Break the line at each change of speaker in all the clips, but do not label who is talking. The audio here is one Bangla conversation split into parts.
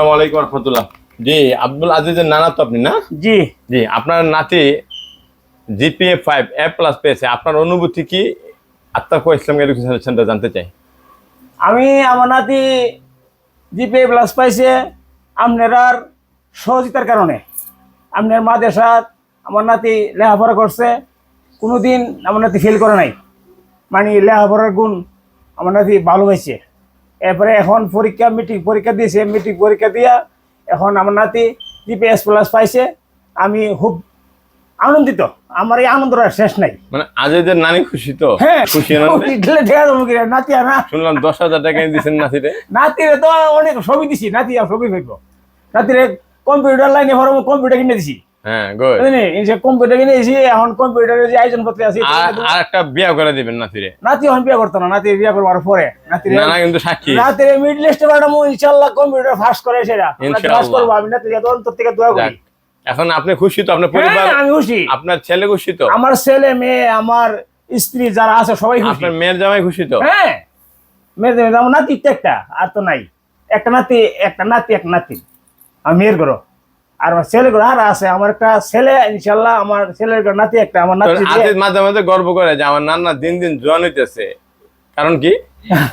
আসসালামু আলাইকুম রহমতুল্লাহ। জি আব্দুল আজিজের নানা তো আপনি না?
জি।
জি আপনার নাতি জিপিএ ফাইভ এ প্লাস পেয়েছে। আপনার অনুভূতি কি? আত্মাকু ইসলামিক এডুকেশন সেন্টার জানতে চাই।
আমি আমার নাতি জিপে প্লাস পাইছে আপনার সহযোগিতার কারণে। আপনার মা দেশাত আমার নাতি লেখাপড়া করছে কোনোদিন আমার নাতি ফেল করে নাই। মানে লেখাপড়ার গুণ আমার নাতি ভালো হয়েছে এরপরে এখন পরীক্ষা মেট্রিক পরীক্ষা দিয়েছে। মেট্রিক পরীক্ষা দিয়া এখন আমার নাতি জিপিএস প্লাস পাইছে। আমি খুব আনন্দিত। আমার এই আনন্দটা শেষ নাই।
মানে আজিজের নানি খুশি তো?
হ্যাঁ
খুশি
নাতি? না?
শুনলাম দশ হাজার টাকা দিয়েছেন নাতিরে।
নাতিরে তো অনেক ছবি দিছি। নাতি আর ছবি হইব নাতিরে কম্পিউটার লাইনে ভরব কম্পিউটার কিনে দিছি।
হ্যাঁ গুড
এই যে কম্পিউটার কিনে এখন যে আয়োজন করতে আছি
আর আর একটা বিয়া করে দিবেন নাতিরে।
নাতি এখন বিয়ে করতো না নাতি বিয়ে করবার পরে। নাতিরে
নানা কিন্তু সাক্ষী।
নাতিরে মিডল লিস্টে পাঠাবো ইনশাল্লাহ কম্পিউটার ফার্স্ট করে সেটা। ফার্স্ট করব আমি নাতি অন্তর থেকে দোয়া করি।
এখন আপনি খুশি তো? আপনার পরিবার
হ্যাঁ, আমি খুশি।
আপনার ছেলে খুশি তো?
আমার ছেলে মেয়ে আমার স্ত্রী যারা আছে সবাই খুশি।
আপনার মেয়ের জামাই খুশি তো?
হ্যাঁ মেয়ে মেয়ে আমার নাতি তো একটা আর তো নাই। একটা নাতি একটা নাতি একটা নাতি। আমি মেয়ের ঘর। আর আমার ছেলে আর আছে আমার একটা ছেলে ইনশাল্লাহ আমার ছেলের নাতি একটা আমার নাতি
আজিজ মাঝে মাঝে গর্ব করে যে আমার নানা দিন দিন জোয়ান হইতেছে। কারণ কি?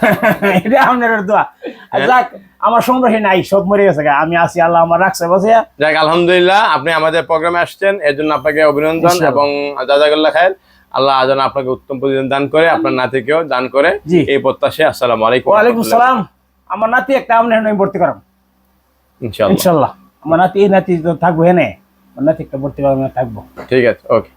এটা আপনার দোয়া। যাক আমার সংগ্রহে নাই সব মরে গেছে আমি আছি আল্লাহ আমার রাখছে বসে
যাক আলহামদুলিল্লাহ আপনি আমাদের প্রোগ্রামে আসছেন এর জন্য আপনাকে অভিনন্দন এবং জাজাকাল্লাহ খায়ের। আল্লাহ যেন আপনাকে উত্তম প্রতিদিন দান করে আপনার নাতিকেও দান করে। এই প্রত্যাশে আসসালামু আলাইকুম
সালাম। আমার নাতি একটা আপনার আমি ভর্তি করাম।
ইনশাআল্লাহ।
ইনশাল্লাহ আমার নাতি এই নাতি তো থাকব হ্যাঁ আমার নাতি একটা ভর্তি করাম থাকব।
ঠিক আছে ওকে